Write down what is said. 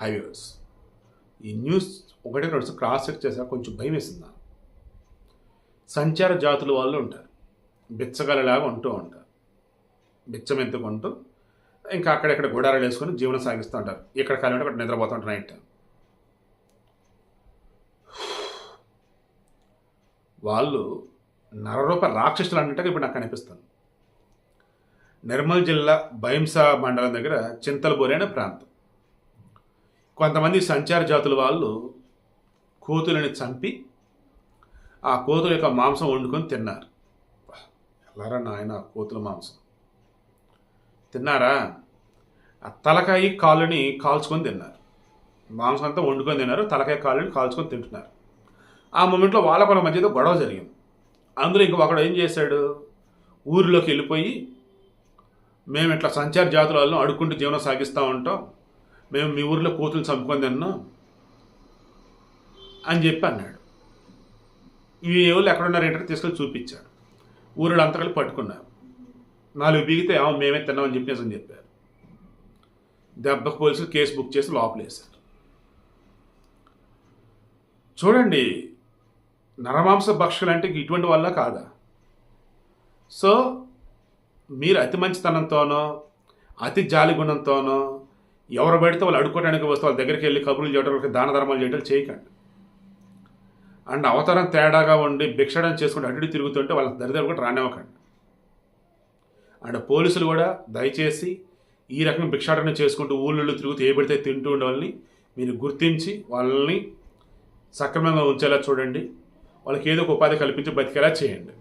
Highways. ఈ news ఒకటే రెండు క్రాస్ చెక్ చేసా కొంచెం భయం వేసింది సంచార జాతుల వాళ్ళు ఉంటారు. బిచ్చగలలాగా ఉంటూ ఉంటారు. బిచ్చం ఎత్తుకుంటూ ఇంకా అక్కడెక్కడ గోడారాలు వేసుకొని జీవనం సాగిస్తూ ఉంటారు. ఎక్కడ కాలం అక్కడ నిద్రపోతూ ఉంటారు నైట్. వాళ్ళు నరరూప రాక్షసులు అన్నట్టుగా ఇప్పుడు నాకు అనిపిస్తుంది. నిర్మల్ జిల్లా భయంసా మండలం దగ్గర చింతలబోరి అనే ప్రాంతం. కొంతమంది సంచార జాతుల వాళ్ళు కోతులని చంపి ఆ కోతుల యొక్క మాంసం వండుకొని తిన్నారు. ఎలారా నాయన కోతుల మాంసం? తిన్నారా? ఆ తలకాయ కాళ్ళని కాల్చుకొని తిన్నారు. మాంసం అంతా వండుకొని తిన్నారు తలకాయ కాళ్ళని కాల్చుకొని తింటున్నారు. ఆ మూమెంట్లో వాళ్ళ వాళ్ళ మధ్యలో గొడవ జరిగింది. అందులో ఇంక ఒకడు ఏం చేశాడు? ఊరిలోకి వెళ్ళిపోయి మేము ఇట్లా సంచార జాతుల వాళ్ళని అడుక్కుంటూ జీవనం సాగిస్తూ ఉంటాం. మేము మీ ఊరిలో కోతులు చంపుకొని తిన్నాం అని చెప్పి అన్నాడు. ఈ ఎవరు ఎక్కడున్నారు ఏంటంటే తీసుకొని చూపించాడు. ఊరిలో అంతా కలిపి పట్టుకున్నారు. నాలుగు బీగితే ఏమో మేమే తిన్నామని చెప్పేసి అని చెప్పారు. దెబ్బకు పోలీసులు కేసు బుక్ చేసి లోపలేశారు. చూడండి నరమాంస భక్షులు అంటే ఇటువంటి వల్ల కాదా? సో మీరు అతి మంచితనంతోనో అతి జాలి గుణంతోనో ఎవరు పెడితే వాళ్ళు అడుక్కోవడానికి వస్తే వాళ్ళ దగ్గరికి వెళ్ళి కబుర్లు చేయడం వాళ్ళకి దాన ధర్మాలు చేయడం చేయకండి. అండ్ అవతారం తేడాగా ఉండి భిక్షడం చేసుకుంటూ అటు తిరుగుతుంటే వాళ్ళ దరిద్రం కూడా రానివ్వకండి. అండ్ పోలీసులు కూడా దయచేసి ఈ రకం భిక్షాటన చేసుకుంటూ ఊళ్ళో తిరుగుతూ ఏ పెడితే తింటూ ఉండే మీరు గుర్తించి వాళ్ళని సక్రమంగా ఉంచేలా చూడండి. వాళ్ళకి ఏదో ఒక ఉపాధి కల్పించి బతికేలా చేయండి.